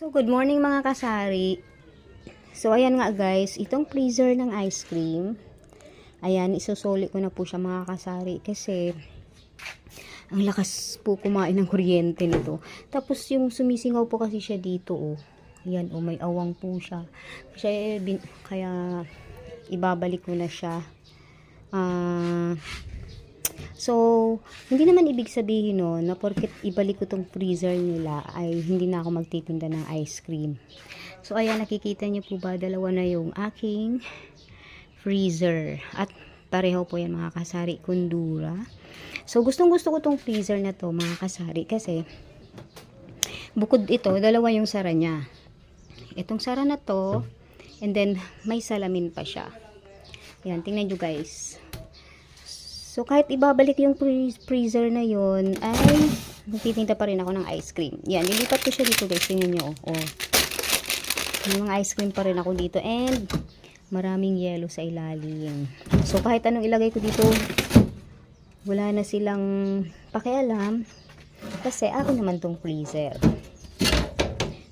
So, good morning mga kasari. So, ayan nga guys, itong freezer ng ice cream, ayan, isusuli ko na po siya mga kasari kasi ang lakas po kumain ng kuryente nito. Tapos yung sumisingaw po kasi siya dito, oh. Ayan, oh, may awang po siya. Kaya, bin- kaya ibabalik ko na siya. Ah... So, hindi naman ibig sabihin no, na porket ibalik ko tong freezer nila ay hindi na ako magtitinda ng ice cream. So, ayan, nakikita niyo po ba, dalawa na yung aking freezer. At pareho po yan mga kasari, kundura. So, gustong gusto ko tong freezer na to mga kasari kasi bukod ito, dalawa yung sara niya. Itong sara na to, and then may salamin pa siya. Ayan, tingnan nyo guys. So, kahit ibabalik yung free- freezer na yon ay magtitinda pa rin ako ng ice cream. Yan, nilipat ko siya dito guys. Tingnan nyo. Oh. oh. May mga ice cream pa rin ako dito. And, maraming yellow sa ilalim. So, kahit anong ilagay ko dito, wala na silang pakialam. Kasi ako naman tong freezer.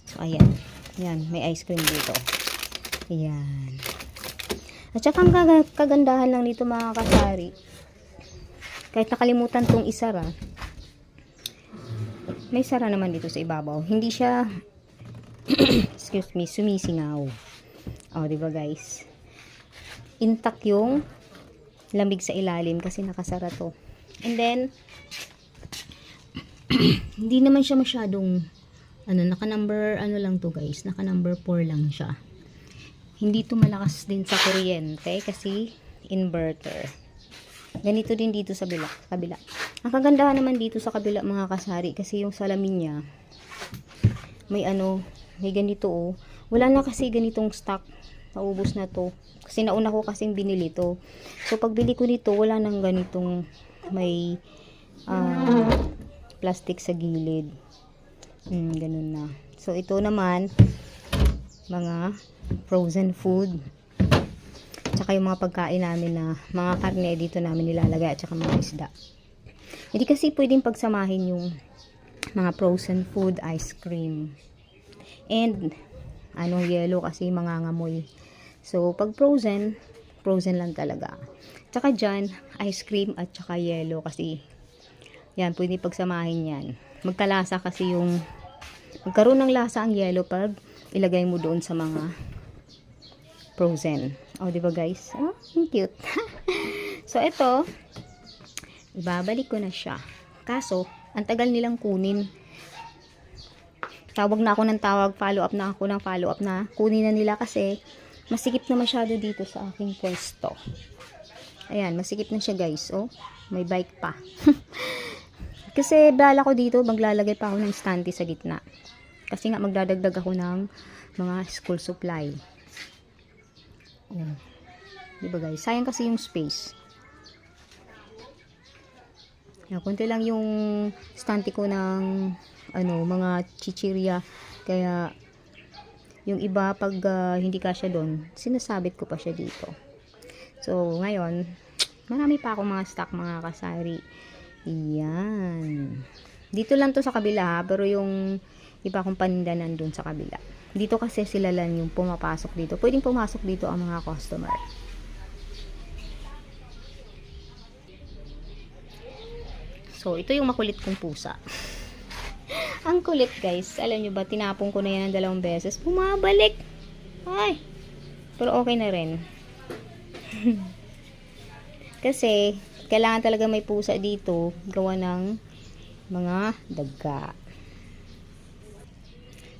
So, ayan. Ayan, may ice cream dito. Ayan. At saka ang kaga- kagandahan lang dito mga kasari, kahit nakalimutan tong isara, may sara naman dito sa ibabaw. Hindi siya, excuse me, sumisingaw. O, di ba guys? Intact yung lamig sa ilalim kasi nakasara to. And then, hindi naman siya masyadong, ano, naka-number, ano lang to guys, naka-number 4 lang siya. Hindi to malakas din sa kuryente kasi inverter. Ganito din dito sa kabila. kabila. Ang kagandahan naman dito sa kabila mga kasari kasi yung salamin niya may ano, may ganito oh. Wala na kasi ganitong stock. Naubos na to. Kasi nauna ko kasing binili to. So pagbili ko nito, wala nang ganitong may ah, plastic sa gilid. Hmm, ganun na. So ito naman mga frozen food tsaka yung mga pagkain namin na mga karne dito namin nilalagay at saka mga isda. Hindi kasi pwedeng pagsamahin yung mga frozen food, ice cream. And ano yellow kasi mangangamoy. So pag frozen, frozen lang talaga. Tsaka dyan, ice cream at saka yellow kasi yan, pwede pagsamahin yan. Magkalasa kasi yung magkaroon ng lasa ang yellow pag ilagay mo doon sa mga frozen. O, di ba guys? Oh, ang cute. so, ito, ibabalik ko na siya. Kaso, ang tagal nilang kunin. Tawag na ako ng tawag, follow up na ako ng follow up na kunin na nila kasi masikip na masyado dito sa aking pwesto. Ayan, masikip na siya guys. Oh, may bike pa. kasi bala ko dito, maglalagay pa ako ng stante sa gitna. Kasi nga magdadagdag ako ng mga school supply. Oh. Di ba guys? Sayang kasi yung space. Yan, konti lang yung stante ko ng ano, mga chichirya. Kaya yung iba pag ah, hindi kasya doon, sinasabit ko pa siya dito. So, ngayon, marami pa akong mga stock mga kasari. Yan. Dito lang to sa kabila ha, pero yung iba kong paninda nandun sa kabila. Dito kasi sila lang yung pumapasok dito. Pwedeng pumasok dito ang mga customer. So, ito yung makulit kong pusa. ang kulit guys. Alam nyo ba, tinapong ko na yan ng dalawang beses. Bumabalik. Ay. Pero okay na rin. Kasi, kailangan talaga may pusa dito. Gawa ng mga daga.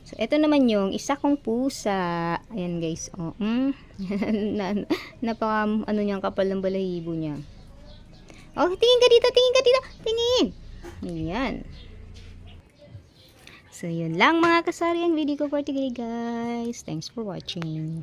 So, ito naman yung isa kong pusa. Ayan guys. Oh, mm. na, napaka, ano niyang kapal ng balahibo niya. Oh, tingin ka dito, tingin ka dito. Tingin. Ayan. So, yun lang mga kasari ang video ko for today guys. Thanks for watching.